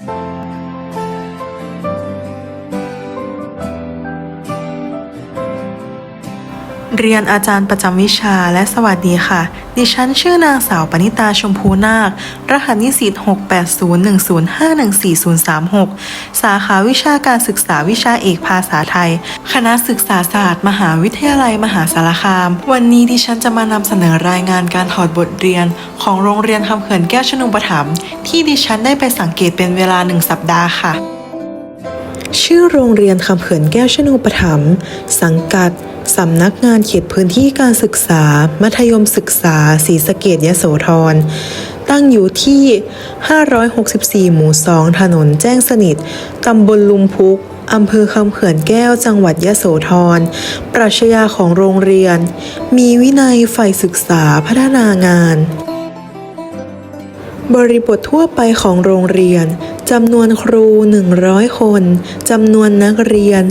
Bye. เรียนอาจารย์ประจำวิชาและสวัสดีค่ะ ดิฉันชื่อนางสาวปณิตาชมพูนาค รหัสนิสิต68010514036 สาขาวิชาการศึกษาวิชาเอกภาษาไทย คณะศึกษาศาสตร์ มหาวิทยาลัยมหาสารคาม วันนี้ดิฉันจะมานำเสนอรายงานการถอดบทเรียน ของโรงเรียนคำเขื่อนแก้วชนุปถัมภ์ที่ดิฉันได้ไปสังเกตเป็นเวลาหนึ่งสัปดาห์ค่ะ ชื่อโรงเรียนคำเขื่อนแก้วชนูปถัมสังกัด สำนักงานเขตพื้นที่การศึกษา มัธยมศึกษาศรีสะเกดยโสธร ตั้งอยู่ที่ 564 หมู่ 2 ถนนแจ้งสนิท ตำบลลุมพุกอำเภอคำเขื่อนแก้วจังหวัดยโสธร ปรัชญาของโรงเรียน มีวินัยใฝ่ศึกษาพัฒนางาน บริบททั่วไปของโรงเรียน จำนวนครู 100 คน จำนวนนักเรียน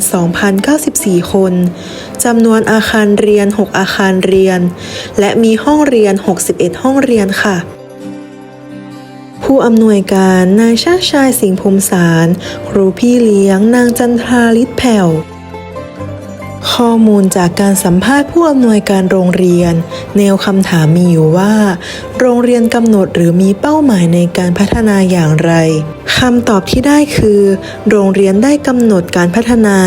2,094 คน จำนวนอาคารเรียน 6 อาคารเรียน และมีห้องเรียน 61 ห้องเรียนค่ะผู้อำนวยการนายชาติชายสิงห์พรมสาร ครูพี่เลี้ยง นางจันทราลิศแผ่ว ข้อมูลจากการสัมภาษณ์ผู้อำนวยการโรงเรียน แนวคำถามมีอยู่ว่า โรงเรียนกำหนดหรือมีเป้าหมายในการพัฒนาอย่างไรคำตอบที่ได้คือ โรงเรียนได้กำหนดการพัฒนา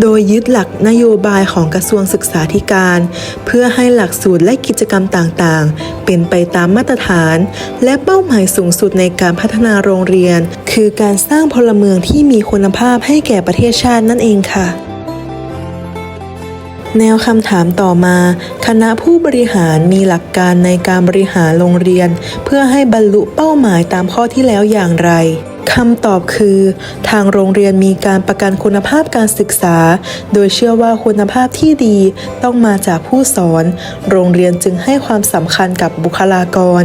โดยยึดหลักนโยบายของกระทรวงศึกษาธิการ เพื่อให้หลักสูตรและกิจกรรมต่างๆ เป็นไปตามมาตรฐาน และเป้าหมายสูงสุดในการพัฒนาโรงเรียน คือการสร้างพลเมืองที่มีคุณภาพให้แก่ประเทศชาตินั่นเองค่ะ แนวคำถามต่อมา คณะผู้บริหารมีหลักการในการบริหารโรงเรียน เพื่อให้บรรลุเป้าหมายตามข้อที่แล้วอย่างไรคำตอบคือ ทางโรงเรียนมีการประกันคุณภาพการศึกษา โดยเชื่อว่าคุณภาพที่ดีต้องมาจากผู้สอน โรงเรียนจึงให้ความสำคัญกับบุคลากร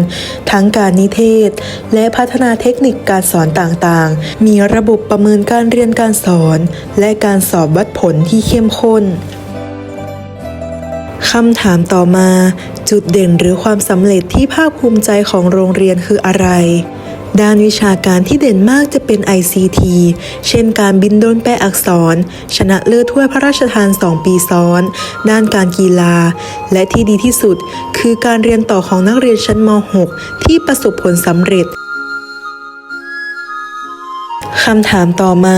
ทั้งการนิเทศ และพัฒนาเทคนิคการสอนต่างๆ มีระบบประเมินการเรียนการสอน และการสอบวัดผลที่เข้มข้น คำถามต่อมา จุดเด่นหรือความสำเร็จที่ภาคภูมิใจของโรงเรียนคืออะไร ด้านวิชาการที่เด่นมากจะเป็น ICT เช่นการบินโดนแปลอักษร ชนะเลิศถ้วยพระราชทาน 2 ปีซ้อน ด้านการกีฬา และที่ดีที่สุด คือการเรียนต่อของนักเรียนชั้นม .6 ที่ประสบผลสำเร็จคำถามต่อมา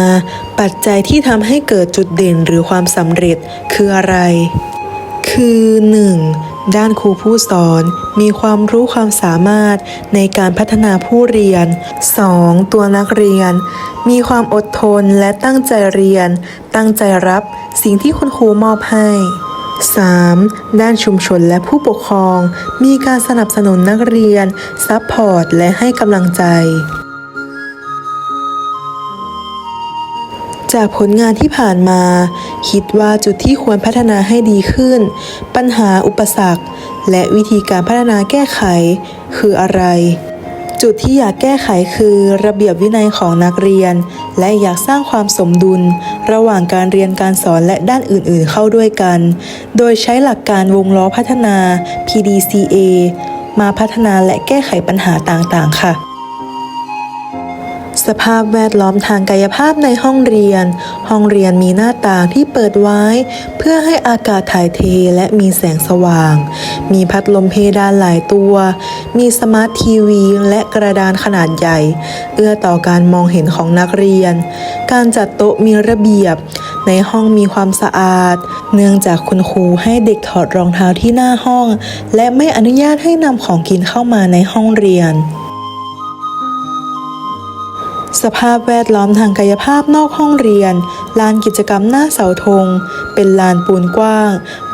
ปัจจัยที่ทำให้เกิดจุดเด่นหรือความสำเร็จคืออะไร คือ 1. ด้านครูผู้สอนมีความรู้ความสามารถในการพัฒนาผู้เรียน 2. ตัวนักเรียน มีความอดทนและตั้งใจเรียน ตั้งใจรับสิ่งที่คุณครูมอบให้ 3. ด้านชุมชนและผู้ปกครอง มีการสนับสนุนนักเรียน ซัพพอร์ต และให้กำลังใจ จากผลงานที่ผ่านมา คิดว่าจุดที่ควรพัฒนาให้ดีขึ้น ปัญหาอุปสรรค และวิธีการพัฒนาแก้ไข คืออะไร จุดที่อยากแก้ไขคือระเบียบวินัยของนักเรียน และอยากสร้างความสมดุล ระหว่างการเรียนการสอนและด้านอื่นๆเข้าด้วยกัน โดยใช้หลักการวงล้อพัฒนา PDCA มาพัฒนาและแก้ไขปัญหาต่างๆ ค่ะ สภาพแวดล้อมทางกายภาพในห้องเรียน ห้องเรียนมีหน้าต่างที่เปิดไว้ เพื่อให้อากาศถ่ายเทและมีแสงสว่าง มีพัดลมเพดานหลายตัว มีสมาร์ททีวีและกระดานขนาดใหญ่ เอื้อต่อการมองเห็นของนักเรียน การจัดโต๊ะมีระเบียบ ในห้องมีความสะอาด เนื่องจากคุณครูให้เด็กถอดรองเท้าที่หน้าห้อง และไม่อนุญาตให้นำของกินเข้ามาในห้องเรียน สภาพแวดล้อมทางกายภาพนอกห้องเรียน ลานกิจกรรมหน้าเสาธง เป็นลานปูนกว้าง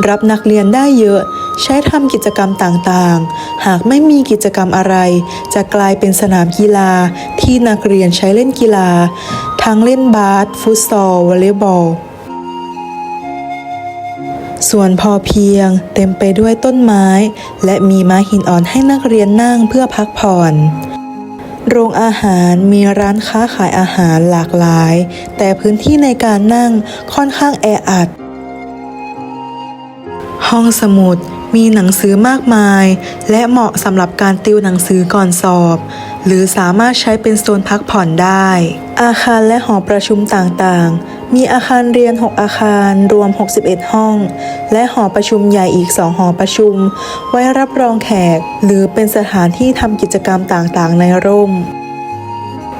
รับนักเรียนได้เยอะ ใช้ทำกิจกรรมต่างๆ หากไม่มีกิจกรรมอะไร จะกลายเป็นสนามกีฬาที่นักเรียนใช้เล่นกีฬา ทั้งเล่นบาสฟุตซอลวอลเลย์บอลส่วนพอเพียงเต็มไปด้วยต้นไม้ และมีม้าหินอ่อนให้นักเรียนนั่งเพื่อพักผ่อน โรงอาหารมีร้านค้าขายอาหารหลากหลาย แต่พื้นที่ในการนั่งค่อนข้างแออัด ห้องสมุดมีหนังสือมากมาย และเหมาะสำหรับการติวหนังสือก่อนสอบ หรือสามารถใช้เป็นโซนพักผ่อนได้ อาคารและหอประชุมต่างๆ มีอาคารเรียน 6 อาคารรวม 61 ห้อง และหอประชุมใหญ่อีก 2 หอประชุม ไว้รับรองแขก หรือเป็นสถานที่ทำกิจกรรมต่างๆ ในร่ม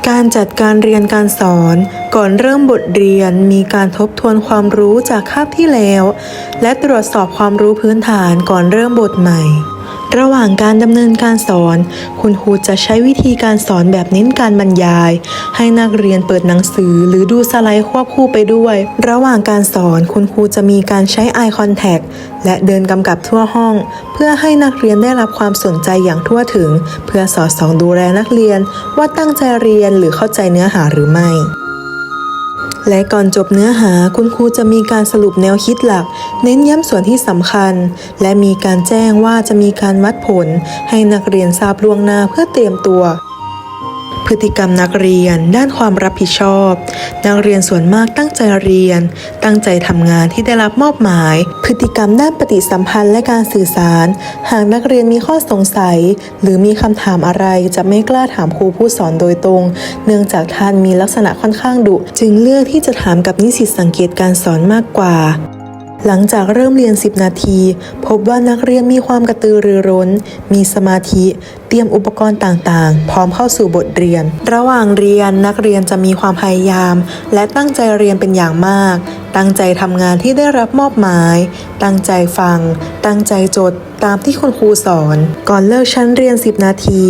การจัดการเรียนการสอนก่อนเริ่มบทเรียนมีการทบทวนความรู้จากคาบที่แล้ว และตรวจสอบความรู้พื้นฐานก่อนเริ่มบทใหม่ ระหว่างการดำเนินการสอน คุณครูจะใช้วิธีการสอนแบบเน้นการบรรยาย ให้นักเรียนเปิดหนังสือหรือดูสไลด์ควบคู่ไปด้วย ระหว่างการสอนคุณครูจะมีการใช้ eye contact และเดินกำกับทั่วห้อง เพื่อให้นักเรียนได้รับความสนใจอย่างทั่วถึง เพื่อสอดส่องดูแลนักเรียนว่าตั้งใจเรียนหรือเข้าใจเนื้อหาหรือไม่ และก่อนจบเนื้อหาคุณครูจะมีการสรุปแนวคิดหลัก เน้นย้ำส่วนที่สำคัญ และมีการแจ้งว่าจะมีการวัดผล ให้นักเรียนทราบล่วงหน้าเพื่อเตรียมตัว พฤติกรรมนักเรียน ด้านความรับผิดชอบ นักเรียนส่วนมากตั้งใจเรียน ตั้งใจทำงานที่ได้รับมอบหมาย พฤติกรรมด้านปฏิสัมพันธ์และการสื่อสาร หากนักเรียนมีข้อสงสัย หรือมีคำถามอะไรจะไม่กล้าถามครูผู้สอนโดยตรง เนื่องจากท่านมีลักษณะค่อนข้างดุ จึงเลือกที่จะถามกับนิสิตสังเกตการสอนมากกว่า หลังจากเริ่มเรียน 10 นาที พบว่านักเรียนมีความกระตือรือร้น มีสมาธิ เตรียมอุปกรณ์ต่างๆ พร้อมเข้าสู่บทเรียน ระหว่างเรียนนักเรียนจะมีความพยายาม และตั้งใจเรียนเป็นอย่างมาก ตั้งใจทำงานที่ได้รับมอบหมาย ตั้งใจฟัง ตั้งใจจดตามที่คุณครูสอน ก่อนเลิกชั้นเรียน 10 นาที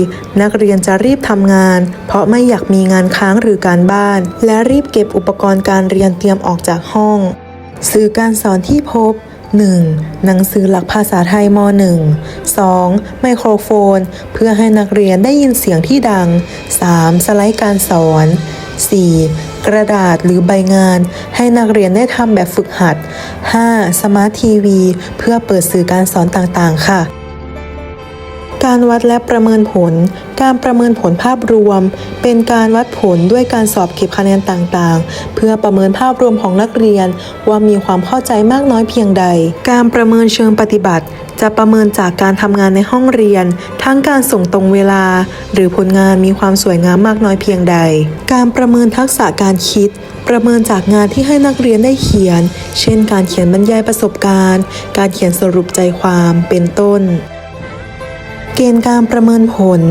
นักเรียนจะรีบทำงาน เพราะไม่อยากมีงานค้างหรือการบ้าน และรีบเก็บอุปกรณ์การเรียนเตรียมออกจากห้อง สื่อการสอนที่พบ 1. หนังสือหลักภาษาไทยม .1 2. ไมโครโฟน เพื่อให้นักเรียนได้ยินเสียงที่ดัง 3. สไลด์การสอน 4. กระดาษหรือใบงาน ให้นักเรียนได้ทำแบบฝึกหัด 5. สมาร์ททีวี เพื่อเปิดสื่อการสอนต่างๆ ค่ะ การวัดและประเมินผล การประเมินผลภาพรวม เป็นการวัดผลด้วยการสอบเก็บคะแนนต่างๆ เพื่อประเมินภาพรวมของนักเรียน ว่ามีความเข้าใจมากน้อยเพียงใด การประเมินเชิงปฏิบัติ จะประเมินจากการทำงานในห้องเรียน ทั้งการส่งตรงเวลา หรือผลงานมีความสวยงามมากน้อยเพียงใด การประเมินทักษะการคิด ประเมินจากงานที่ให้นักเรียนได้เขียน เช่น การเขียนบรรยายประสบการณ์ การเขียนสรุปใจความ เป็นต้น เกณฑ์การประเมินผล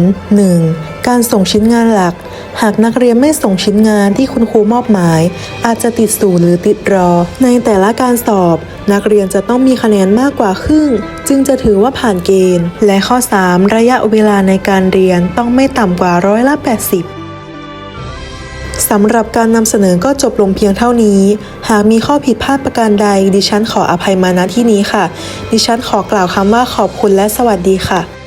1. การส่งชิ้นงานหลัก หากนักเรียนไม่ส่งชิ้นงานที่คุณครูมอบหมาย อาจจะติดศูนย์หรือติดรอ ในแต่ละการสอบ นักเรียนจะต้องมีคะแนนมากกว่าครึ่ง จึงจะถือว่าผ่านเกณฑ์ และข้อ 3 ระยะเวลาในการเรียนต้องไม่ต่ำกว่าร้อยละ 80สำหรับการนำเสนอก็จบลงเพียงเท่านี้ หากมีข้อผิดพลาดประการใด ดิฉันขออภัยมาณที่นี้ค่ะ ดิฉันขอกล่าวคำว่าขอบคุณและสวัสดีค่ะ